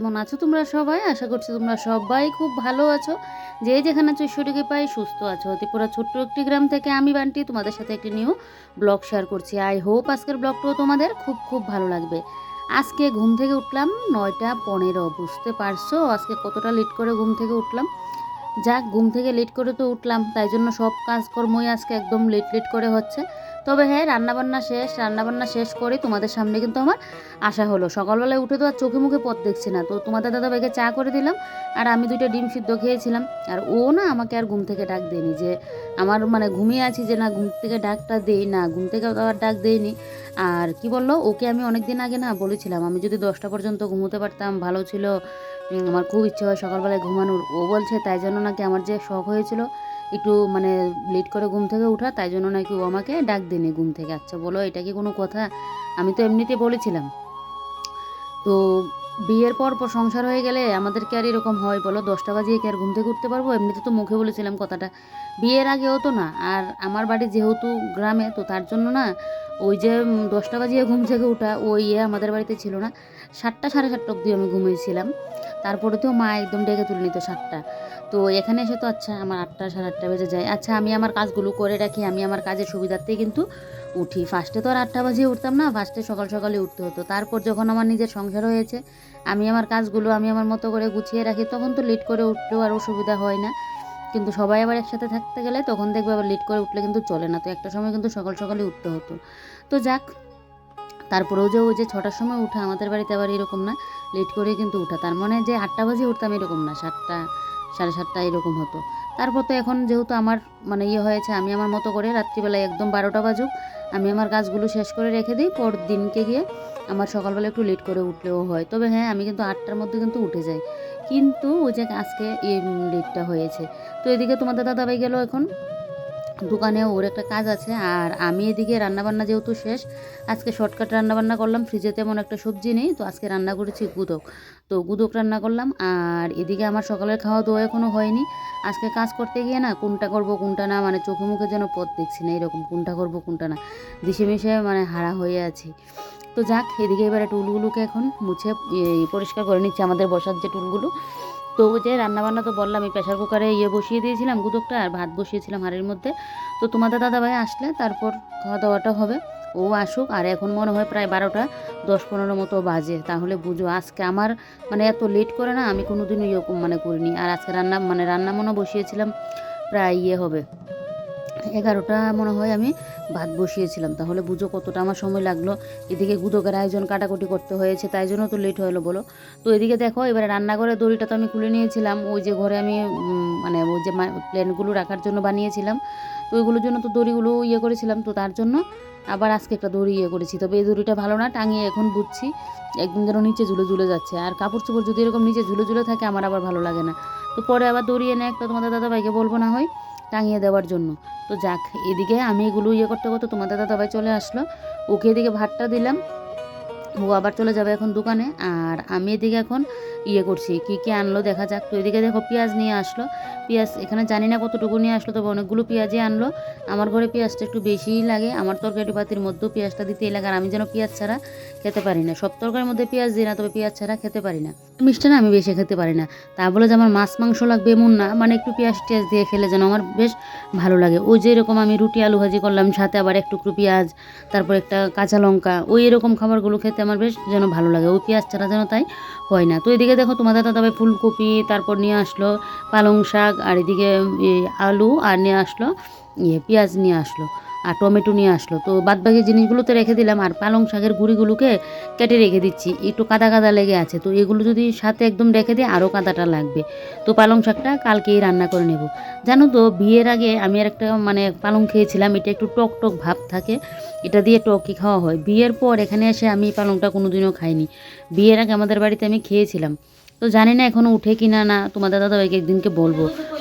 কেমন আছো তোমরা সবাই? আশা করছি তোমরা সবাই খুব ভালো আছো। যে যেখানে আছো, ঈশ্বরীকে পাই সুস্থ আছো। ত্রিপুরা ছোট্ট একটি গ্রাম থেকে আমি বান্টি, তোমাদের সাথে একটি নিউ ব্লগ শেয়ার করছি। আই হোপ আজকের ব্লগটাও তোমাদের খুব খুব ভালো লাগবে। আজকে ঘুম থেকে উঠলাম নয়টা পনেরো, বুঝতে পারছ? আজকে কতটা লেট করে ঘুম থেকে উঠলাম? যাক, ঘুম থেকে লেট করে তো উঠলাম, তাই জন্য সব কাজকর্মই আজকে একদম লেট লেট করে হচ্ছে। তবে হ্যাঁ রান্নাবান্না শেষ রান্নাবান্না শেষ করে তোমাদের সামনে কিন্তু আমার আসা হলো। সকালবেলায় উঠে তো আর চোখে মুখে পথ দেখছি না। তো তোমাদের দাদা ভাইকে চা করে দিলাম আর আমি দুইটা ডিম সিদ্ধ খেয়েছিলাম। আর ও না আমাকে আর ঘুম থেকে ডাক দেয়নি যে, আমার মানে ঘুমিয়ে আছি যে না, ঘুম থেকে ডাকটা দেই না, ঘুম থেকে আর ডাক দেয়নি। আর কি বলল, ওকে আমি অনেক দিন আগে না বলেছিলাম, আমি যদি দশটা পর্যন্ত ঘুমোতে পারতাম, ভালো ছিল। আমার খুব ইচ্ছে হয় সকালবেলায় ঘুমানোর। ও বলছে, তাই জন্য নাকি আমার যে শখ হয়েছিল একটু মানে লেট করে ঘুম থেকে ওঠা তাই জন্য নাকি ও আমাকে ডাক দেনি ঘুম থেকে। আচ্ছা বলো, এটা কি কোনো কথা? আমি তো এমনিতে বলেছিলাম। তো বিয়ের পর পর সংসার হয়ে গেলে আমাদের কি আর এরকম হয় বলো? দশটা বাজিয়ে কি আর ঘুম থেকে উঠতে পারব? এমনিতে তো মুখে বলেছিলাম কথাটা। বিয়ের আগেও তো না, আর আমার বাড়ি যেহেতু গ্রামে, তো তার জন্য না ওই যে দশটা বাজিয়ে ঘুম থেকে ওঠা ওই ইয়ে আমাদের বাড়িতে ছিল না। সাতটা, সাড়ে সাতটা অবধি আমি ঘুমিয়েছিলাম। তারপরে তো মা একদম ডেকে তুলে নিত সাতটা। তো এখানে এসে তো আচ্ছা আমার আটটা সাড়ে আটটা বেজে যায়। আচ্ছা আমি আমার কাজগুলো করে রাখি, আমি আমার কাজের সুবিধার্থেই কিন্তু উঠি। ফার্স্টে তো আর আটটা বাজিয়ে উঠতাম না ফার্স্টে সকাল সকালে উঠতে হতো। তারপর যখন আমার নিজের সংসার হয়েছে, আমি আমার কাজগুলো আমি আমার মতো করে গুছিয়ে রাখি, তখন তো লেট করে উঠলেও আর অসুবিধা হয় না। কিন্তু সবাই আবার একসাথে থাকতে গেলে তখন দেখবে আবার লেট করে উঠলে কিন্তু চলে না। তো একটা সময় কিন্তু সকাল সকালে উঠতে হতো। তো যাক, তারপরেও যে ওই যে ছটার সময় উঠা, আমাদের বাড়িতে আবার এরকম না লেট করে কিন্তু উঠা। তার মানে যে আটটা বাজে উঠতাম এরকম না, সাতটা সাড়ে সাতটা এরকম হতো। তারপর তো এখন যেহেতু আমার মানে ইয়ে হয়েছে, আমি আমার মতো করে রাত্রিবেলায় একদম বারোটা বাজুক, আমি আমার গাছগুলো শেষ করে রেখে দিই পর দিনকে গিয়ে আমার সকালবেলা একটু লেট করে উঠলেও হয়। তবে হ্যাঁ আমি কিন্তু আটটার মধ্যে কিন্তু উঠে যাই। কিন্তু ওই যে আজকে এই লেটটা হয়েছে। তো এদিকে তোমাদের দাদাভাই গেলো এখন? দোকানে ওর একটা কাজ আছে, আর আমি এদিকে রান্নাবান্না যেহেতু শেষ, আজকে শর্টকাট রান্নাবান্না করলাম ফ্রিজে তেমন একটা সবজি নেই, তো আজকে রান্না করেছি গুদক। তো গুদক রান্না করলাম, আর এদিকে আমার সকালের খাওয়া দাওয়া এখনও হয়নি। আজকে কাজ করতে গিয়ে না কোনটা করব, কোনটা না মানে চোখে মুখে যেন পথ দেখছি না, এরকম কোনটা করব, কোনটা না দিশে মিশে মানে হারা হয়ে আছি। তো যাক, এদিকে এবারে টুলগুলোকে এখন মুছে পরিষ্কার করে নিচ্ছে আমাদের বসার যে টুলগুলো। তো যে রান্নাবান্না তো বললাম, এই প্রেশার কুকারে ইয়ে বসিয়ে দিয়েছিলাম গুদকটা আর ভাত বসিয়েছিলাম হাড়ের মধ্যে। তো তোমাদের দাদাভাই আসলে তারপর খাওয়া দাওয়াটা হবে। ও আসুক, আর এখন মনে হয় প্রায় বারোটা দশ পনেরো মতো বাজে। তাহলে বুঝো, আজকে আমার মানে এত লেট করে না, আমি কোনো দিনও ইয়ে মানে করিনি। আর আজকে রান্না মানে রান্না মনে বসিয়েছিলাম, প্রায় ইয়ে হবে। এগারোটা মনে হয় আমি ভাত বসিয়েছিলাম। তাহলে বুঝো কতটা আমার সময় লাগল। এদিকে গুদকের আয়োজন কাটাকুটি করতে হয়েছে, তাই জন্য তো লেট হলো বলো। তো এদিকে দেখো, এবারে রান্নাঘরের দড়িটা তো আমি খুলে নিয়েছিলাম। ওই যে ঘরে আমি মানে ওই যে প্ল্যানগুলো রাখার জন্য বানিয়েছিলাম। তো ওইগুলোর জন্য তো দড়িগুলো ইয়ে করেছিলাম। তো তার জন্য আবার আজকে একটা দড়ি ইয়ে করেছি। তবে এই দড়িটা ভালো না, টাঙিয়ে এখন বুঝছি একদম যেন নিচে ঝুলে ঝুলে যাচ্ছে। আর কাপড় চোপড় যদি এরকম নিচে ঝুলে ঝুলে থাকে, আমার আবার ভালো লাগে না। তো পরে আবার দড়ি এনে একটা তোমাদের দাদা ভাইকে বলব না হয়। টাঙিয়ে দেওয়ার জন্য। তো যাক, এদিকে আমি এগুলো ইয়ে করতে করতে তোমাদের দাদা ভাই চলে আসলো। ওকে এদিকে ভাতটা দিলাম। ও আবার চলে যাবে এখন দোকানে, আর আমি এদিকে এখন ইয়ে করছি, কি কি আনলো দেখা যাক। তো এদিকে দেখো পেঁয়াজ নিয়ে আসলো, পেঁয়াজ এখানে জানি না কতটুকু নিয়ে আসলো, তবে অনেকগুলো পেঁয়াজই আনলো। আমার ঘরে পেঁয়াজটা একটু বেশিই লাগে, আমার তরকারি পাতির মধ্যেও পেঁয়াজটা দিতেই লাগে, আর আমি যেন পেঁয়াজ ছাড়া খেতে পারি না। সব তরকারির মধ্যে পেঁয়াজ দিই না, তবে পেঁয়াজ ছাড়া খেতে পারি না। মিষ্টি না, আমি বেশি খেতে পারি না। তা বলে যে আমার মাছ মাংস লাগবে এমন না মানে একটু পেঁয়াজ টিয়াজ দিয়ে খেলে যেন আমার বেশ ভালো লাগে। ওই যে এরকম আমি রুটি, আলু ভাজি করলাম, সাথে আবার একটু টুকরো পেঁয়াজ, তারপর একটা কাঁচা লঙ্কা, ওই এরকম খাবারগুলো খেতে আমার বেশ যেন ভালো লাগে। ওই পেঁয়াজ ছাড়া যেন তাই হয় না। তো এদিকে দেখো তোমাদের দাদাভাই ফুলকপি, তারপর নিয়ে আসলো পালং শাক, আর এদিকে আলু, আর নিয়ে আসলো ইয়ে পেঁয়াজ নিয়ে আসলো। আর টমেটো নিয়ে আসলো। তো বাদবাকি জিনিসগুলো তো রেখে দিলাম আর পালং শাকের গুঁড়িগুলোকে কেটে রেখে দিচ্ছি। একটু কাদা কাদা লেগে আছে, তো এগুলো যদি সাথে একদম রেখে দিই, আরও কাদাটা লাগবে। তো পালং শাকটা কালকেই রান্না করে নেব। জানো তো, বিয়ের আগে আমি আর একটা মানে পালং খেয়েছিলাম, এটা একটু টক টক ভাব থাকে, এটা দিয়ে টকই খাওয়া হয়। বিয়ের পর এখানে এসে আমি পালংটা কোনোদিনও খাইনি। বিয়ের আগে আমাদের বাড়িতে আমি খেয়েছিলাম। তো জানি না এখনও উঠে কিনা না, তোমাদের দাদা ভাইকে একদিনকে বলব।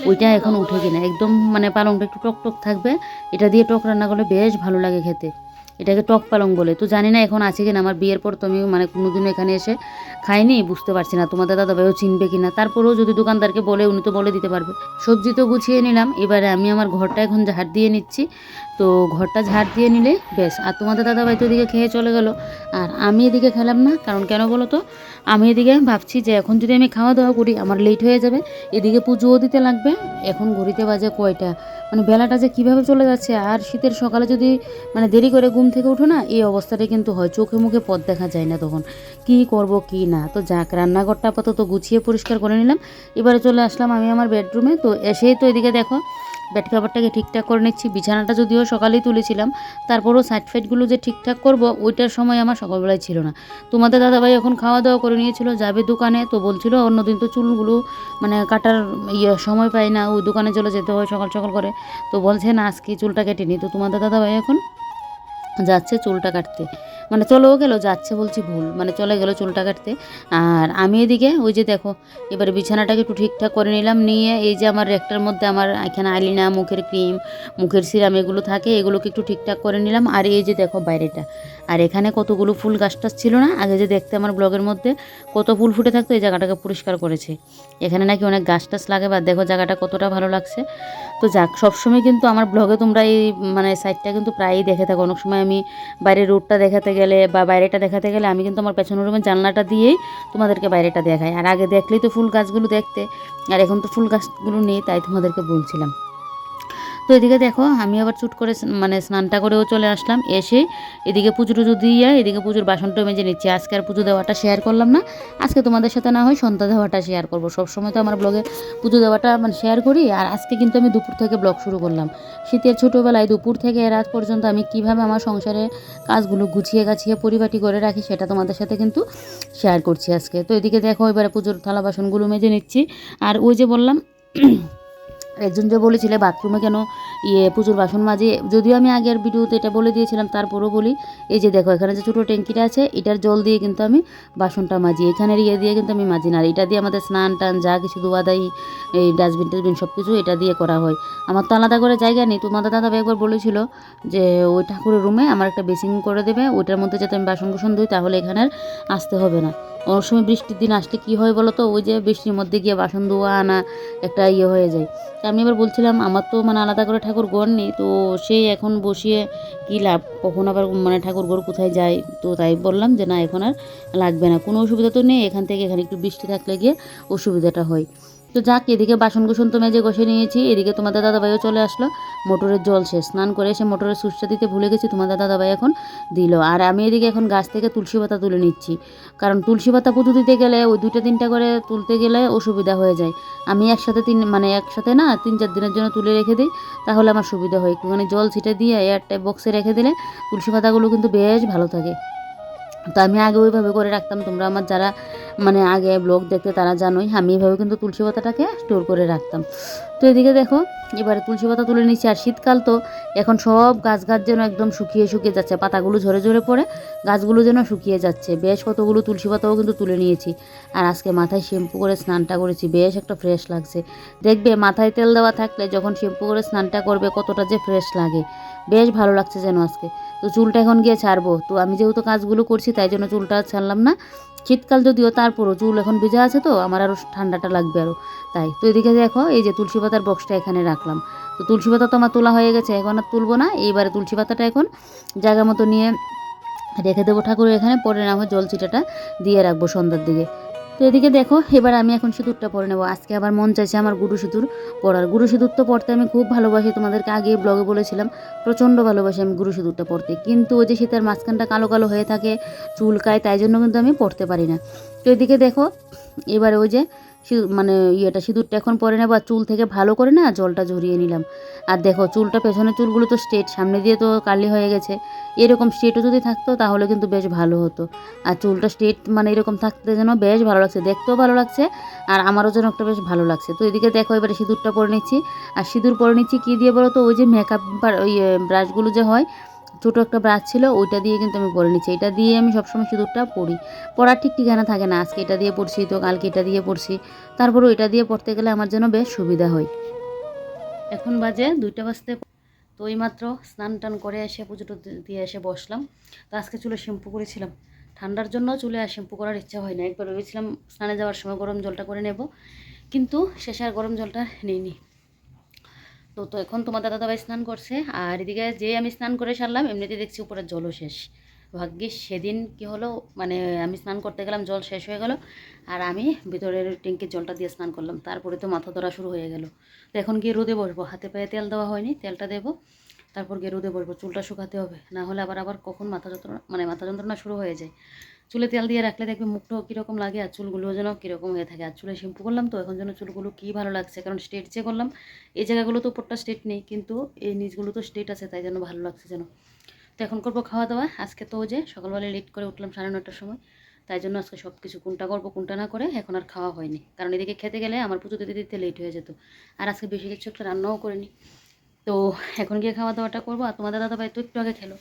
ওইটা এখন উঠে কিনা, একদম মানে পালংটা একটু টক টক থাকবে। এটা দিয়ে টক রান্না করলে বেশ ভালো লাগে খেতে। এটাকে টক পালং বলে। তো জানি না এখন আছে কিনা, আমার বিয়ের পর তো আমি মানে কোনোদিনও এখানে এসে খাইনি, বুঝতে পারছি না তোমাদের দাদা ভাইও চিনবে কিনা। তারপরেও যদি দোকানদারকে বলে, উনি তো বলে দিতে পারবে। সবজি তো গুছিয়ে নিলাম, এবারে আমি আমার ঘরটা এখন ঝাড় দিয়ে নিচ্ছি। তো ঘরটা ঝাড় দিয়ে নিলে বেশ। আর তোমাদের দাদাভাই তো এদিকে খেয়ে চলে গেল। আর আমি এদিকে খেলাম না, কারণ কেন বলো তো? আমি এদিকে ভাবছি যে এখন যদি আমি খাওয়া দাওয়া করি, আমার লেট হয়ে যাবে। এদিকে পুজোও দিতে লাগবে। এখন ঘড়িতে বাজে কয়টা? মানে বেলাটা যে কীভাবে চলে যাচ্ছে? আর শীতের সকালে যদি মানে দেরি করে ঘুম থেকে উঠো না, এই অবস্থাটা কিন্তু হয়। চোখে মুখে পথ দেখা যায় না তখন। কি করব, কি না? তো যাক, রান্নাঘরটা আপাতত গুছিয়ে পরিষ্কার করে নিলাম। এবারে চলে আসলাম আমি আমার বেডরুমে তো এসেই তো এদিকে দেখো বেড কাভারটাকে ঠিকঠাক করে নিচ্ছি। বিছানাটা যদিও সকালেই তুলেছিলাম, তারপরও সাইড ফাইডগুলো যে ঠিকঠাক করব, ওইটার সময় আমার সকালবেলায় ছিল না। তোমাদের দাদাভাই এখন খাওয়া দাওয়া করে নিয়েছিল, যাবে দোকানে, তো বলছিল অন্যদিন তো চুলগুলো মানে কাটার ইয়ে সময় পাই না, ওই দোকানে চলে যেতে হয় সকাল সকাল করে। তো বলছে, না, আজকে চুলটা কেটে নি তো তোমাদের দাদাভাই এখন যাচ্ছে চুলটা কাটতে। মানে চলেও গেল, যাচ্ছে বলছি ভুল মানে চলে গেল চুলটা কাটতে। আর আমি এদিকে, ওই যে দেখো, এবারে বিছানাটাকে একটু ঠিকঠাক করে নিলাম, নিয়ে এই যে আমার রেকটার মধ্যে আমার এখানে আলিনা মুখের ক্রিম, মুখের সিরাম এগুলো থাকে, এগুলোকে একটু ঠিকঠাক করে নিলাম। আর এই যে দেখো বাইরেটা, আর এখানে কতগুলো ফুল গাছ টাছ ছিল না? আগে যে দেখতে আমার ব্লগের মধ্যে কত ফুল ফুটে থাকতো, এই জায়গাটাকে পরিষ্কার করেছে। এখানে নাকি অনেক গাছ টাছ লাগে, বা দেখো জায়গাটা কতটা ভালো লাগছে। তো যাক, সবসময় কিন্তু আমার ব্লগে তোমরা এই মানে সাইডটা কিন্তু প্রায়ই দেখে থাকো। অনেক সময় আমি বাইরের রোডটা দেখাতে গেলে বা বাইরেটা দেখাতে গেলে আমি কিন্তু আমার পেছনের রুমের জানলাটা দিয়েই তোমাদেরকে বাইরেটা দেখাই। আর আগে দেখলেই তো ফুল গাছগুলো দেখতে। আর এখন তো ফুল গাছগুলো নেই, তাই তোমাদেরকে বলছিলাম। তো এদিকে দেখো, আমি আবার চুট করে মানে স্নানটা করেও চলে আসলাম। এসে এদিকে পুজো টুজো দিয়ে, এদিকে পুজোর বাসনটা মেজে নিচ্ছি। আজকে আর পুজো দেওয়াটা শেয়ার করলাম না। আজকে তোমাদের সাথে না হয় সন্ধ্যা দেওয়াটা শেয়ার করব। সবসময় তো আমার ব্লগে পুজো দেওয়াটা মানে শেয়ার করি, আর আজকে কিন্তু আমি দুপুর থেকে ব্লগ শুরু করলাম। শীতের ছোটোবেলায় দুপুর থেকে রাত পর্যন্ত আমি কীভাবে আমার সংসারে কাজগুলো গুছিয়ে গাছিয়ে পরিপাটি করে রাখি, সেটা তোমাদের সাথে কিন্তু শেয়ার করছি আজকে। তো এদিকে দেখো, এবারে পুজোর থালা বাসনগুলো মেজে নিচ্ছি। আর ওই যে বললাম একজন যে বলেছিলে বাথরুমে কেন ইয়ে পুজোর বাসন মাজি, যদিও আমি আগের ভিডিওতে এটা বলে দিয়েছিলাম, তারপরও বলি। এই যে দেখো, এখানে যে ছোটো ট্যাঙ্কিটা আছে, এটার জল দিয়ে কিন্তু আমি বাসনটা মাজি। এখানের ইয়ে দিয়ে কিন্তু আমি মাজি না। এটা দিয়ে আমাদের স্নান টান, যা কিছু ধোয়া দায়ী এই ডাস্টবিন টাস্টবিন সব কিছু এটা দিয়ে করা হয়। আমার তো আলাদা করে জায়গা নেই। তোমাদের দাদা একবার বলেছিল যে, ওই ঠাকুরের রুমে আমার একটা বেসিং করে দেবে, ওইটার মধ্যে যাতে আমি বাসন কুসন ধুই, তাহলে এখানে আর আসতে হবে না। সময় বৃষ্টির দিন আসলে কী হয় বলো তো? ওই যে বৃষ্টির মধ্যে গিয়ে বাসন ধোয়া আনা একটা ইয়ে হয়ে যায়। তা আমি এবার বলছিলাম, আমার তো মানে আলাদা করে ঠাকুর ঘর নেই, তো সেই এখন বসিয়ে কী লাভ? কখন আবার মানে ঠাকুর ঘর কোথায় যায়? তো তাই বললাম যে, না, এখন আর লাগবে না। কোনো অসুবিধা তো নেই, এখান থেকে এখানে একটু বৃষ্টি থাকলে গিয়ে অসুবিধাটা হয়। তো যাক, এদিকে বাসন কুসন তো মেজে ঘষে নিয়েছি, এদিকে তোমাদের দাদাভাইও চলে আসলো। মোটরের জল শেষ, স্নান করে এসে মোটরের সুইচটা দিতে ভুলে গেছি, তোমাদের দাদাভাই এখন দিল। আর আমি এদিকে এখন গাছ থেকে তুলসী পাতা তুলে নিচ্ছি, কারণ তুলসী পাতা পুজো দিতে গেলে ওই দুটো তিনটা করে তুলতে গেলে অসুবিধা হয়ে যায়। আমি একসাথে তিন মানে একসাথে না তিন চার দিনের জন্য তুলে রেখে দিই, তাহলে আমার সুবিধা হয়। একটুখানি জল ছিটে দিয়ে এয়ারটাই বক্সে রেখে দিলে তুলসী পাতাগুলো কিন্তু বেশ ভালো থাকে। তো আমি আগে ওইভাবে করে রাখতাম। তোমরা আমার যারা মানে আগে ব্লগ দেখতে তারা জানোই, আমি এইভাবে কিন্তু তুলসী পাতাটাকে স্টোর করে রাখতাম। তো এদিকে দেখো, এবারে তুলসী পাতা তুলে নিচ্ছি আর শীতকাল তো এখন সব গাছ গাছ যেন একদম শুকিয়ে শুকিয়ে যাচ্ছে, পাতাগুলো ঝরে ঝরে পড়ে, গাছগুলো যেন শুকিয়ে যাচ্ছে। বেশ কতগুলো তুলসী পাতাও কিন্তু তুলে নিয়েছি। আর আজকে মাথায় শ্যাম্পু করে স্নানটা করেছি, বেশ একটা ফ্রেশ লাগছে। দেখবে মাথায় তেল দেওয়া থাকলে যখন শ্যাম্পু করে স্নানটা করবে কতটা যে ফ্রেশ লাগে। বেশ ভালো লাগছে যেন আজকে। তো চুলটা এখন গিয়ে ছাড়বো। তো আমি যেহেতু কাজগুলো করছি, তাই জন্য চুলটা ছাড়লাম না। শীতকাল যদিও, তারপরও চুল এখন ভিজা আছে তো, আমার আরও ঠান্ডাটা লাগবে আরও। তাই, তো এদিকে দেখো, এই যে তুলসী পাতার বক্সটা এখানে রাখলাম। তো তুলসী পাতা তো আমার তোলা হয়ে গেছে, এখন আর তুলবো না। এইবারে তুলসী পাতাটা এখন জায়গা মতো নিয়ে রেখে দেবো ঠাকুরের এখানে, পরে না হয় জল ছিটাটা দিয়ে রাখব সন্ধ্যার দিকে। তো এদিকে দেখো, এবার আমি এখন সিঁদুরটা পরে নেব। আজকে আবার মন চাইছে আমার গুরু সিঁদুর পরার। গুরু সিঁদুর তো পড়তে আমি খুব ভালোবাসি, তোমাদেরকে আগে ব্লগে বলেছিলাম, প্রচণ্ড ভালোবাসি আমি গুরু সিঁদুরটা পড়তে কিন্তু ওই যে শীতের মাঝখানটা কালো কালো হয়ে থাকে চুলকায় তাই জন্য কিন্তু আমি পড়তে পারি না। তো এদিকে দেখো এবারে ওই যে মানে ইয়েটা সিঁদুরটা এখন পরে নেব আর চুল থেকে ভালো করে না জলটা ঝরিয়ে নিলাম। আর দেখো চুলটা পেছনের চুলগুলো তো স্ট্রেট সামনে দিয়ে তো কালি হয়ে গেছে। এরকম স্ট্রেটও যদি থাকতো তাহলে কিন্তু বেশ ভালো হতো। আর চুলটা স্ট্রেট মানে এরকম থাকতে যেন বেশ ভালো লাগছে, দেখতেও ভালো লাগছে আর আমারও যেন একটা বেশ ভালো লাগছে। তো এদিকে দেখো এবারে সিঁদুরটা পরে নিচ্ছি। আর সিঁদুর পরে নিচ্ছি কী দিয়ে বলো তো ওই যে মেকআপ ওই ব্রাশগুলো যে হয় ছোটো একটা ব্রাশ ছিল, ওইটা দিয়ে কিন্তু আমি পরে নিচ্ছি। এটা দিয়ে আমি সবসময় সিঁদুরটা পরি। পরার ঠিক ঠিকানা থাকে না, আজকে এটা দিয়ে পড়ছি তো কালকে এটা দিয়ে পড়ছি তারপরে ওইটা দিয়ে পড়তে গেলে আমার জন্য বেশ সুবিধা হয়। এখন বাজে দুইটা বাজতে তো এইমাত্র স্নান টান করে এসে পুজো টুজো দিয়ে এসে বসলাম। তো আজকে চুলে শ্যাম্পু করেছিলাম। ঠান্ডার জন্য চুলে আর শ্যাম্পু করার ইচ্ছা হয় না। একবার ভেবেছিলাম স্নানে যাওয়ার সময় গরম জলটা করে নেব। কিন্তু শেষে আর গরম জলটা নিইনি। তো তো এখন তোমার দাদা দাবাই স্নান করছে, আর এদিকে যে আমি স্নান করে সারলাম, এমনিতে দেখছি উপরে জলও শেষ। ভাগ্যিস সেদিন কি হলো মানে আমি স্নান করতে গেলাম, জল শেষ হয়ে গেল, আর আমি ভিতরের ট্যাঙ্কির জলটা দিয়ে স্নান করলাম। তারপরে তো মাথা ধরা শুরু হয়ে গেল। তো এখন গিয়ে রোদে বসবো। হাতে পায়ে তেল দেওয়া হয়নি, তেলটা দেবো, তারপর গিয়ে রোদে বসবো। চুলটা শুকাতে হবে, না হলে আবার আবার কখন মাথা যন্ত্রণা মানে মাথা যন্ত্রণা শুরু হয়ে যায়। চুলে তেল দিয়ে রাখলে দেখবে মুখটাও কীরকম লাগে আর চুলগুলো যেন কীরকম হয়ে থাকে। আর চুলে শ্যাম্পু করলাম তো, এখন যেন চুলগুলো কী ভালো লাগছে, কারণ স্ট্রেট যে করলাম, এই জায়গাগুলো তো উপরটা স্ট্রেট নেই, কিন্তু এই নিচগুলো তো স্ট্রেট আছে, তাই জন্য ভালো লাগছে যেন। তো এখন করব খাওয়া দাওয়া, আজকে তো যে সকালবেলায় লেট করে উঠলাম সাড়ে নটার সময়, তাই জন্য আজকে সব কিছু কোনটা করব, কোনটা না করে এখন আর খাওয়া হয়নি। কারণ এদিকে খেতে গেলে আমার পুজো দিতে দিতে লেট হয়ে যেত, আর আজকে বেশি কিছু একটা রান্নাও করিনি। তো এখন গিয়ে খাওয়া দাওয়াটা করব, আর তোমাদের দাদা ভাই তো একটু আগে খেলো,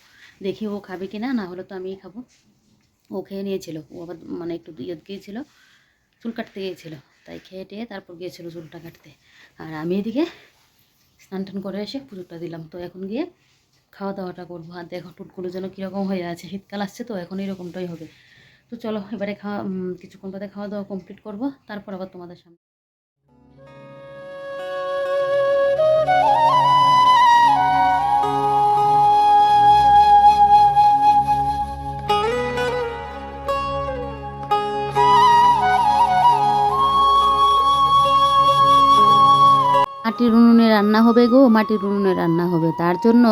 দেখি ও খাবে কি না না হলে তো আমিই খাব। ও খেয়ে নিয়েছিল। ও আবার মানে একটু ইয়ে গিয়েছিল, চুল কাটতে গিয়েছিল। তাই খেয়ে টেয়ে তারপর গিয়েছিল চুলটা কাটতে। আর আমি এদিকে স্নান টান করে এসে পুজোটা দিলাম। তো এখন গিয়ে খাওয়া দাওয়াটা করব। আর দেখো টুটগুলো যেন কীরকম হয়ে আছে। শীতকাল আসছে তো, এখন এরকমটাই হবে। তো চলো, এবারে খাওয়া কিছুক্ষণ বাদে খাওয়া দাওয়া কমপ্লিট করব। তারপর আবার তোমাদের সামনে রান্না হবে গো, মাটির উনুনে রান্না হবে। তার জন্য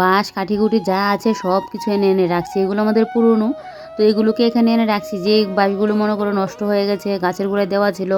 বাঁশ কাঠিকুটি যা আছে সব কিছু এনে এনে রাখছি। এগুলো আমাদের পুরনো। তো এগুলোকে এখানে এনে রাখছি। যে বাঁশগুলো মনে করো নষ্ট হয়ে গেছে, গাছের গোড়ায় দেওয়া ছিল,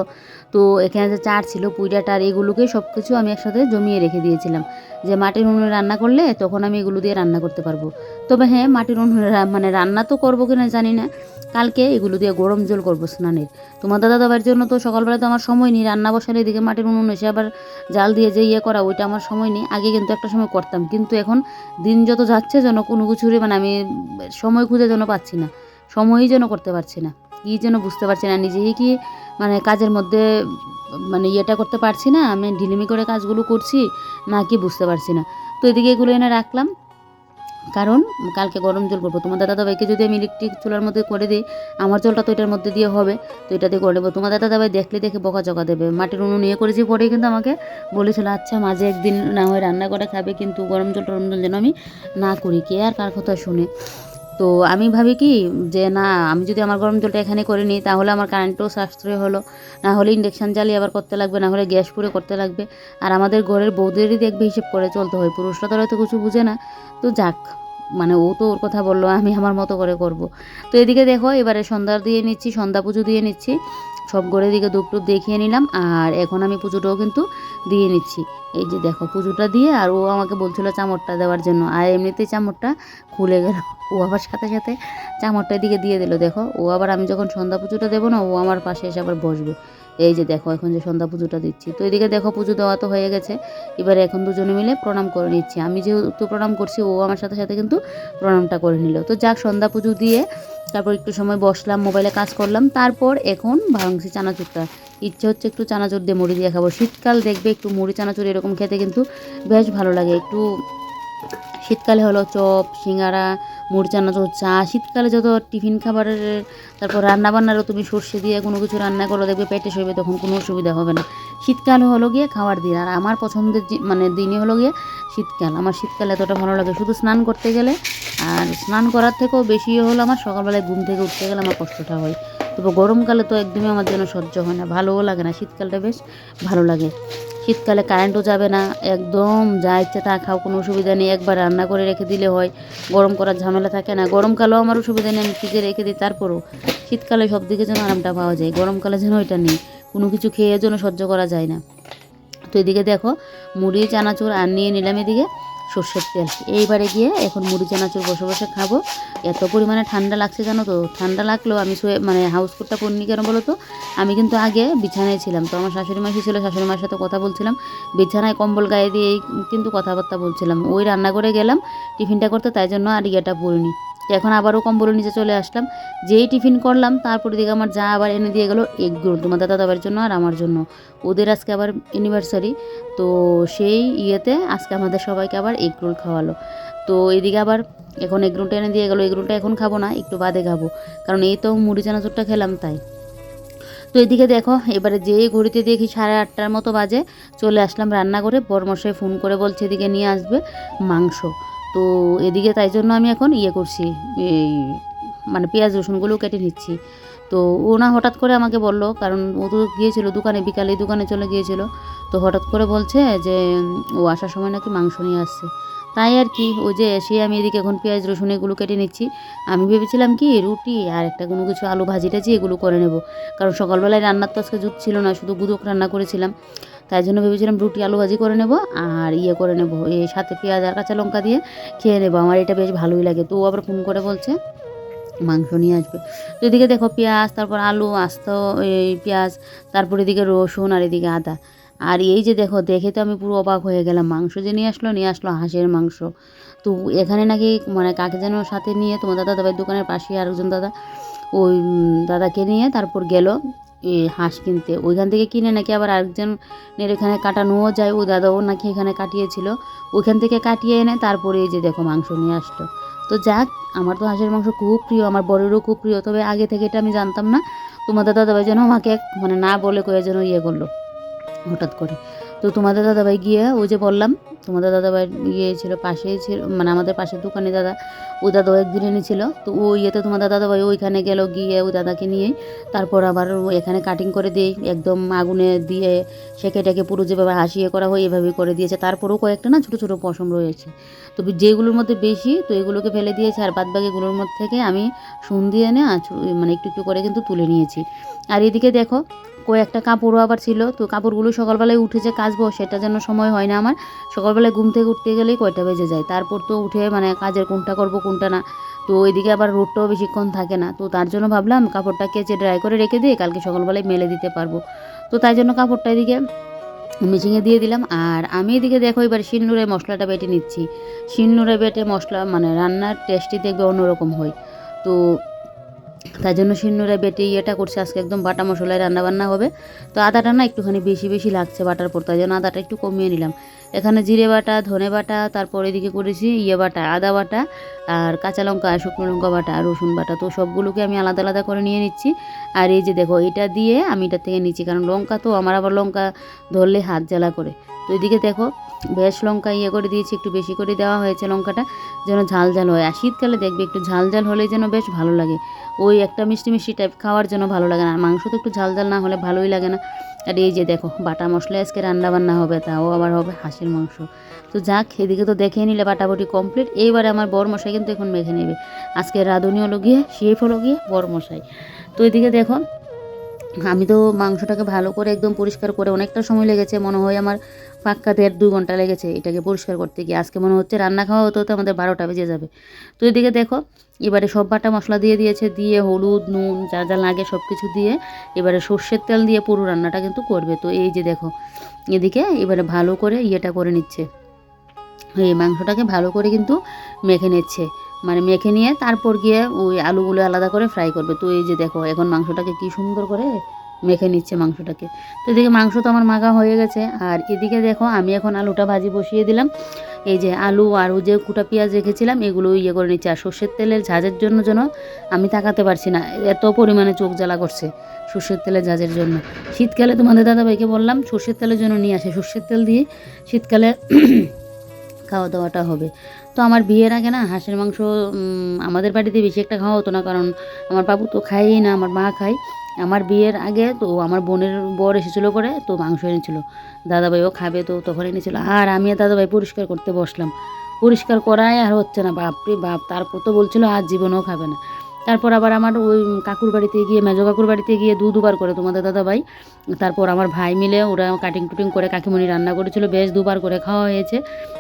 তো এখানে যে চার ছিল পুইডা টার, এগুলোকে সব কিছু আমি একসাথে জমিয়ে রেখে দিয়েছিলাম। যে মাটির উনুনে রান্না করলে তখন আমি এগুলো দিয়ে রান্না করতে পারব। তবে হ্যাঁ মাটির উনুনে মানে রান্না তো করব কিনা জানি না। কালকে এগুলো দিয়ে গরম জল করব স্নানের। তোমার দাদা দাবার জন্য তো সকালবেলা তো আমার সময় নেই। রান্না বসালে এদিকে মাটির উনুন এসে আবার জাল দিয়ে যে ইয়ে করা, ওইটা আমার সময় নেই। আগে কিন্তু একটা সময় করতাম। কিন্তু এখন দিন যত যাচ্ছে যেন কোনো কিছুরই মানে আমি সময় খুঁজে যেন পাচ্ছি না। সময়ই যেন করতে পারছি না। কী যেন বুঝতে পারছি না। নিজেই কি মানে কাজের মধ্যে মানে ইয়েটা করতে পারছি না, আমি ঢিলিমি করে কাজগুলো করছি, না কি বুঝতে পারছি না। তো এদিকে এগুলো এনে রাখলাম। কারণ কালকে গরম জল করব। তোমার দাদা দাবাইকে যদি আমি ইলেকট্রিক চুলার মধ্যে করে দিই, আমার জলটা তো এটার মধ্যে দিয়ে হবে, তো এটাতে করে নেব। তোমার দাদা দাবাই দেখলে দেখে বকা চকা দেবে। মাটির উনুন নিয়ে করেছি পরে কিন্তু আমাকে বলেছিল আচ্ছা মাঝে একদিন না হয় রান্না করে খাবে, কিন্তু গরম জল টরম জল যেন আমি না করি। কে আর কার কথা শুনে? তো আমি ভাবি কি যে, না, আমি যদি আমার গরম জলটা এখানে করে নিই, তাহলে আমার কারেন্টও সাশ্রয় হলো। না হলে ইন্ডাকশান জ্বালিয়ে আবার করতে লাগবে, না হলে গ্যাস পুড়ে করতে লাগবে। আর আমাদের ঘরের বৌদেরই দেখবে, হিসেব করে চলতে হয়। পুরুষরা তো কিছু বুঝে না। তো যাক মানে ও তো ওর কথা বলল, আমি আমার মতো করে করব। তো এদিকে দেখো, এবারে সন্ধ্যা দিয়ে নিচ্ছি, সন্ধ্যা পুজো দিয়ে নিচ্ছি। সব ঘরের দিকে দুপুর দেখিয়ে নিলাম, আর এখন আমি পুজোটাও কিন্তু দিয়ে নিচ্ছি। এই যে দেখো, পুজোটা দিয়ে আর ও আমাকে বলছিল চামড়টা দেওয়ার জন্য, আর এমনিতেই চামড়টা খুলে গেল। ও আবার সাথে সাথে চামড়টার দিকে দিয়ে দিল, দেখো। ও আবার আমি যখন সন্ধ্যা পুজোটা দেবো না, ও আমার পাশে এসে আবার বসবে। এই যে দেখো, এখন যে সন্ধ্যা পুজোটা দিচ্ছি। তো এদিকে দেখো, পুজো দেওয়া তো হয়ে গেছে। এবারে এখন দুজনে মিলে প্রণাম করে নিচ্ছি। আমি যেহেতু প্রণাম করছি, ও আমার সাথে সাথে কিন্তু প্রণামটা করে নিল। তো যাক, সন্ধ্যা পুজো দিয়ে তারপর একটু সময় বসলাম, মোবাইলে কাজ করলাম। তারপর এখন ভাঙছি চানাচুরটা। ইচ্ছে হচ্ছে একটু চানাচুর দিয়ে মুড়ি দিয়ে খাব। শীতকাল দেখবে একটু মুড়ি, চানাচুর এরকম খেতে কিন্তু বেশ ভালো লাগে। একটু শীতকালে হলো চপ, সিঙ্গারা মুড়ি তো চা, শীতকালে যত টিফিন খাবারের, তারপর রান্না বান্নারও তুমি সর্ষে দিয়ে কোনো কিছু রান্না করলে দেখবে পেটে সইবে, তখন কোনো অসুবিধা হবে না। শীতকাল হলো গিয়ে খাওয়ার দিন, আর আমার পছন্দের মানে দিনই হলো গিয়ে শীতকাল। আমার শীতকাল এতটা ভালো লাগে, শুধু স্নান করতে গেলে, আর স্নান করার থেকেও বেশি হলো আমার সকালবেলায় ঘুম থেকে উঠতে গেলে আমার কষ্টটা হয়। তবে গরমকালে তো একদমই আমার জন্য সহ্য হয় না, ভালোও লাগে না, শীতকালটা বেশ ভালো লাগে। শীতকালে কারেন্টও যাবে না, একদম যা ইচ্ছে তা খাও, কোনো অসুবিধা নেই, একবার রান্না করে রেখে দিলে হয়, গরম করার ঝামেলা থাকে না, গরমকালেও আমার অসুবিধা নেই, আমি ফ্রিজে রেখে দিই, তারপরও শীতকালে সব দিকে যেন আরামটা পাওয়া যায়, গরমকালে যেন ওইটা নেই, কোনো কিছু খেয়ে যেন সহ্য করা যায় না। তো এদিকে দেখো, মুড়ি, চানাচুর, আর নিয়ে নিলাম এদিকে সর্ষের তেল। এইবারে গিয়ে এখন মুড়ি, চানাচুর বসে বসে খাব। এত পরিমাণে ঠান্ডা লাগছে জানো তো? ঠান্ডা লাগলেও আমি শুয়ে মানে হাউস কোটটা পড়নি কেন বলো তো? আমি কিন্তু আগে বিছানায় ছিলাম তো, আমার শাশুড়ি মাসি ছিল, শাশুড়ি মায়ের সাথে কথা বলছিলাম। বিছানায় কম্বল গায়ে দিয়ে কিন্তু কথাবার্তা বলছিলাম। ওই রান্না করে গেলাম, টিফিনটা করতে, তাই জন্য আর ইয়েটা পরিনি তো এখন আবারও কম্বলের নিচে চলে আসলাম। যেই টিফিন করলাম, তারপরে দিকে আমার যা আবার এনে দিয়ে গেলো এগ রোল তোমার দাদা দাবার জন্য আর আমার জন্য। ওদের আজকে আবার অ্যানিভার্সারি তো সেই ইয়েতে আজকে আমাদের সবাইকে আবার এগ রোল খাওয়ালো। তো এদিকে আবার এখন এগ রোলটা এনে দিয়ে গেলো। এগ রোলটা এখন খাব না, একটু বাদে খাব। কারণ এই তো মুড়ি চানাচুরটা খেলাম তাই। তো এদিকে দেখো, এবারে যেই ঘড়িতে দেখি সাড়ে আটটার মতো বাজে, চলে আসলাম রান্না করে বরমশাই ফোন করে বলছে এদিকে নিয়ে আসবে মাংস। তো এদিকে তাই জন্য আমি এখন ইয়ে করছি, এই মানে পেঁয়াজ রসুনগুলো কেটে নিচ্ছি। তো ও না হঠাৎ করে আমাকে বলল, কারণ ও তো গিয়েছিল দোকানে, বিকালে দোকানে চলে গিয়েছিল, তো হঠাৎ করে বলছে যে ও আসার সময় নাকি মাংস নিয়ে আসছে। তাই আর কি ও যে এসে আমি এদিকে এখন পেঁয়াজ, রসুন এগুলো কেটে নিচ্ছি। আমি ভেবেছিলাম কি, রুটি আর একটা কোনো কিছু আলু ভাজি টাজি এগুলো করে নেব। কারণ সকালবেলায় রান্নার তো আজকে জুত ছিল না, শুধু গুদক রান্না করেছিলাম। তাই জন্য ভেবেছিলাম রুটি, আলু ভাজি করে নেব আর ইয়ে করে নেব, এই সাথে পেঁয়াজ আর কাঁচা লঙ্কা দিয়ে খেয়ে নেব। আমার এটা বেশ ভালোই লাগে। তো আবার ফোন করে বলছে, মাংস নিয়ে আসবে। তো এদিকে দেখো পেঁয়াজ, তারপর আলু, আস্ত, এই পেঁয়াজ, তারপর এদিকে রসুন আর এদিকে আদা। আর এই যে দেখো, দেখে তো আমি পুরো অবাক হয়ে গেলাম। মাংস যে নিয়ে আসলো নিয়ে আসলো হাঁসের মাংস। তো এখানে নাকি মানে কাকে যেন সাথে নিয়ে তোমার দাদা দাদার দোকানের পাশে আরেকজন দাদা, ওই দাদাকে নিয়ে তারপর গেল হাঁস কিনতে। ওইখান থেকে কিনে নাকি আবার আরেকজনের এখানে কাটানোও যায়। ওই দাদাও নাকি এখানে কাটিয়েছিল। ওইখান থেকে কাটিয়ে এনে তারপরে এই যে দেখো মাংস নিয়ে আসলো। তো যাক, আমার তো হাঁসের মাংস খুব প্রিয়, আমার বরেরও খুব প্রিয়। তবে আগে থেকে এটা আমি জানতাম না, তোমার দাদা দাদাভাই যেন আমাকে মানে না বলে কয়ে যেন ইয়ে করল। হঠাৎ করে। তো তোমাদের দাদাভাই গিয়ে ওই যে বললাম, তোমাদের দাদাভাই ইয়ে ছিল পাশেই ছিল মানে আমাদের পাশের দোকানে দাদা ওই দাদাও একদিন এনেছিল। তো ওই ইয়েতে তোমাদের দাদাভাই ওইখানে গেল গিয়ে ওই দাদাকে নিয়ে, তারপর আবার ও এখানে কাটিং করে দিই একদম আগুনে দিয়ে সেকেটাকে পুরো যেভাবে হাসিয়ে করা হয় এভাবে করে দিয়েছে। তারপরেও কয়েকটা না ছোটো ছোটো পশম রয়েছে। তো যেগুলোর মধ্যে বেশি, তো এগুলোকে ফেলে দিয়েছে আর বাদ বাকিগুলোর মধ্যে থেকে আমি সুন এনে মানে একটু একটু করে কিন্তু তুলে নিয়েছি। আর এদিকে দেখো কয়েকটা কাপড়ও আবার ছিল, তো কাপড়গুলো সকালবেলায় উঠে যে কাচবো সেটা যেন সময় হয় না আমার। সকালবেলায় ঘুম থেকে উঠতে গেলেই কয়টা বেজে যায়। তারপর তো উঠে মানে কাজের কোনটা করব, কোনটা না। তো ওইদিকে আবার রোদটাও বেশিক্ষণ থাকে না। তো তার জন্য ভাবলাম কাপড়টা কেচে ড্রাই করে রেখে দিয়ে কালকে সকালবেলায় মেলে দিতে পারব। তো তাই জন্য কাপড়টা এদিকে মিচিংয়ে দিয়ে দিলাম। আর আমি এদিকে দেখো এবার শিলনুরে মশলাটা বেটে নিচ্ছি। শিলনুরে বেটে মশলা মানে রান্নার টেস্টই দেখবে অন্যরকম হয়। তো তাই জন্য শিলনুরে বেটে ইয়েটা করছে, আজকে একদম বাটা মশলায় রান্না বান্না হবে। তো আদাটা না একটুখানি বেশি বেশি লাগছে বাটার পর তাই জন্য আদাটা একটু কমিয়ে নিলাম। এখানে জিরে বাটা, ধনে বাটা, তারপর এদিকে করেছি ইয়ে বাটা, আদা বাটা আর কাঁচা লঙ্কা, শুকনো লঙ্কা বাটা, আর রসুন বাটা। তো সবগুলোকে আমি আলাদা আলাদা করে নিয়ে নিচ্ছি। আর এই যে দেখো, এটা দিয়ে আমি এটার থেকে নিচ্ছি, কারণ লঙ্কা তো, আমার আবার লঙ্কা ধরলে হাত জ্বালা করে। তো এদিকে দেখো বেশ লঙ্কা ইয়ে করে দিয়েছি, একটু বেশি করে দেওয়া হয়েছে লঙ্কাটা, যেন ঝাল ঝাল হয়। আর শীতকালে দেখবে একটু ঝাল ঝাল হলে যেন বেশ ভালো লাগে। ওই একটা মিষ্টি মিষ্টি টাইপ খাওয়ার জন্য ভালো লাগে না। আর মাংস তো একটু ঝাল ঝাল না হলে ভালোই লাগে না। আর এই যে দেখো, বাটা মশলা আজকে রান্না বান্না হবে, তাও আবার হবে হাঁসের মাংস। তো যাক, এদিকে তো দেখে নিলে বাটাবাটি কমপ্লিট এইবারে আমার বর মশাই কিন্তু এখন মেখে নেবে। আজকে রাঁধুনি হলো গিয়ে, শেফ হলো গিয়ে বর মশাই তো এদিকে দেখো আমি তো মাংসটাকে ভালো করে একদম পরিষ্কার করে অনেকটা সময় লেগেছে, মনে হয় আমার পাক্কা দেড় দু ঘণ্টা লেগেছে এটাকে পরিষ্কার করতে গিয়ে। আজকে মনে হচ্ছে রান্না খাওয়া হতে হতে আমাদের বারোটা বেজে যাবে। তো এদিকে দেখো, এবারে সব বাটা মশলা দিয়ে দিয়েছে, দিয়ে হলুদ, নুন, যা যা লাগে সব কিছু দিয়ে এবারে সর্ষের তেল দিয়ে পুরো রান্নাটা কিন্তু করবে। তো এই যে দেখো, এদিকে এবারে ভালো করে ইয়েটা করে নিচ্ছে। এই মাংসটাকে ভালো করে কিন্তু মেখে নিচ্ছে। মানে মেখে নিয়ে তারপর গিয়ে ওই আলুগুলো আলাদা করে ফ্রাই করবে। তো এই যে দেখো, এখন মাংসটাকে কি সুন্দর করে মেখে নিচ্ছে মাংসটাকে। তো এদিকে মাংস তো আমার মাখা হয়ে গেছে। আর এদিকে দেখো, আমি এখন আলুটা ভাজি বসিয়ে দিলাম। এই যে আলু আর যে কুটা পেঁয়াজ রেখেছিলাম, এগুলো ইয়ে করে নিচ্ছে। আর সর্ষের তেলের ঝাঁঝের জন্য যেন আমি তাকাতে পারছি না, এত পরিমাণে চোখ জ্বালা করছে সর্ষের তেলের ঝাঁঝের জন্য। শীতকালে তোমাদের দাদাভাইকে বললাম, সর্ষের তেলের জন্য নিয়ে আসে। সর্ষের তেল দিয়ে শীতকালে খাওয়া দাওয়াটা হবে। তো আমার বিয়ের আগে না হাঁসের মাংস আমাদের বাড়িতে বেশি একটা খাওয়া হতো না কারণ আমার বাবু তো খায়ই না, আমার মা খায়। আমার বিয়ের আগে তো আমার বোনের বর এসেছিল করে তো মাংস এনেছিল। দাদাভাইও খাবে তো তখন এনেছিল। আর আমি দাদাভাই পরিষ্কার করতে বসলাম। পরিষ্কার করাই আর হচ্ছে না, বাপরে বাপ, তারপর তো বলছিল আর জীবনেও খাবে না। তারপর আবার আমার ওই কাকুর বাড়িতে গিয়ে, মেজো কাকুর বাড়িতে গিয়ে দু দুবার করে তোমাদের দাদা ভাই তারপর আমার ভাই মিলে ওরা কাটিং টুটিং করে কাকিমণি রান্না করেছিল, বেশ দুবার করে খাওয়া হয়েছে।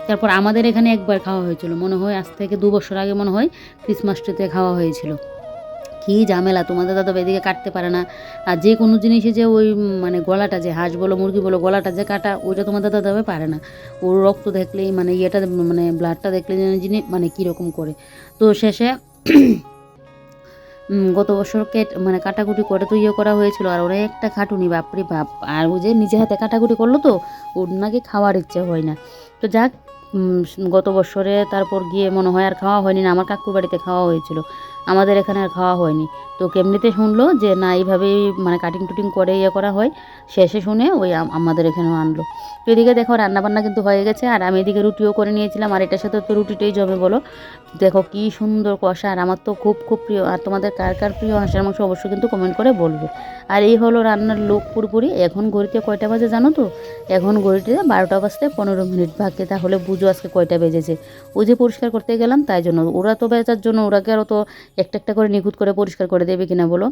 তারপর আমাদের এখানে একবার খাওয়া হয়েছিল, মনে হয় আজ থেকে দু বছর আগে মনে হয় ক্রিসমাস ট্রিতে খাওয়া হয়েছিল। কী ঝামেলা, তোমাদের দাদা এদিকে কাটতে পারে না। আর যে কোনো জিনিসে যে ওই মানে গলাটা যে হাঁস বলো, মুরগি বলো, গলাটা যে কাটা, ওইটা তোমাদের দাদা ভাই পারে না। ওর রক্ত দেখলেই মানে ইয়েটা মানে ব্লাডটা দেখলে যেন মানে কীরকম করে। তো শেষে গত বছর কেট মানে কাটাকুটি করে তো ইয়ে করা হয়েছিল, আর অনেকটা খাটুনি, বাপরে বাপ। আর ও যে নিজে হাতে কাটাকুটি করল তো, ওর নাকি খাওয়ার ইচ্ছে হয় না। তো যাক গত বছরে তারপর গিয়ে মনে হয় আর খাওয়া হয়নি না, আমার কাকুর বাড়িতে খাওয়া হয়েছিল। আমাদের এখানে আর খাওয়া হয়নি। তো কেমনিতে শুনলো যে না, এইভাবেই মানে কাটিং টুটিং করে ইয়ে করা হয়। শেষে শুনে ওই আমাদের এখানেও আনলো। তো এদিকে দেখো রান্নাবান্না কিন্তু হয়ে গেছে, আর আমি এদিকে রুটিও করে নিয়েছিলাম, আর এটার সাথে তো রুটিটাই জমে বলো। দেখো কি সুন্দর কষা, আর আমার তো খুব খুব প্রিয়, আর তোমাদের কার কার প্রিয় হাঁসের মাংস অবশ্যই কিন্তু কমেন্ট করে বলবে। আর এই হলো রান্নার লোক পুরোপুরি, এখন ঘড়িতে কয়টা বাজে জানো তো? এখন ঘড়িতে বারোটা বাজতে পনেরো মিনিট বাকি, তাহলে বুঝো আজকে কয়টা বেজেছে। ওই যে পরিষ্কার করতে গেলাম, তাই জন্য। ওরা তো বেচার জন্য, ওরাকে আরও তো একটা একটা করে নিখুঁত করে পরিষ্কার করে দেবে কিনা বলো?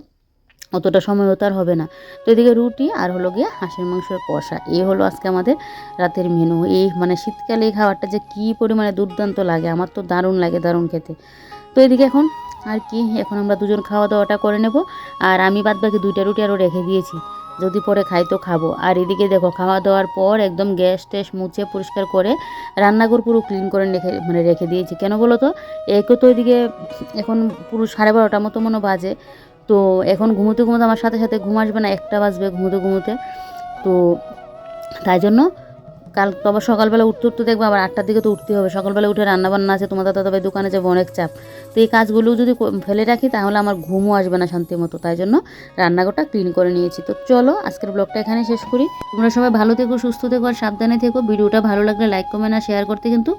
অতটা সময় তো আর হবে না। তো এদিকে রুটি আর হলো গিয়ে হাঁসের মাংসের কষা। এই হলো আজকে আমাদের রাতের মেনু এই মানে শীতকালে এই খাবারটা যে কী পরিমাণে দুর্দান্ত লাগে, আমার তো দারুণ লাগে দারুণ খেতে। তো এদিকে এখন আর কি, এখন আমরা দুজন খাওয়া দাওয়াটা করে নেব। আর আমি বাদ বাকি দুইটা রুটি আরও রেখে দিয়েছি। যদি পরে খাই তো খাব। আর এদিকে দেখো, খাওয়া দাওয়ার পর একদম গ্যাস ট্যাস মুছে পরিষ্কার করে রান্নাঘর পুরো ক্লিন করে রেখে মানে রেখে দিয়েছি। কেন বলো তো? একে তো এদিকে এখন পুরো সাড়ে বারোটার মতো মনে বাজে। তো এখন ঘুমোতে ঘুমোতে আমার সাথে সাথে ঘুম আসবে না, একটা বাজবে ঘুমোতে ঘুমোতে। তো তাই জন্য কাল আবার সকালবেলা উঠতে উঠতে দেখব, আবার আটটার দিকে তো উঠতে হবে। সকালবেলা উঠে রান্না বান্না আছে, তোমাদের দাদা ভাই দোকানে যাব অনেক চাপ। তো এই কাজগুলো যদি ফেলে রাখি, তাহলে আমার ঘুমও আসবে না শান্তি মতো। তাই জন্য রান্নাঘরটা ক্লিন করে নিয়েছি। তো চলো, আজকের ব্লগটা এখানে শেষ করি। তোমরা সবাই ভালো থেকো, সুস্থ থেকো আর সাবধানে থেকো। ভিডিওটা ভালো লাগলে লাইক কমেন্ট আর শেয়ার করতে কিন্তু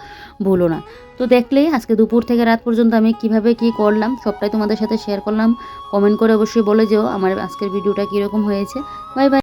ভুলো না। তো দেখলেই আজকে দুপুর থেকে রাত পর্যন্ত আমি কীভাবে কি করলাম, সবটাই তোমাদের সাথে শেয়ার করলাম। কমেন্ট করে অবশ্যই বলে যেও আমার আজকের ভিডিওটা কীরকম হয়েছে। Bye bye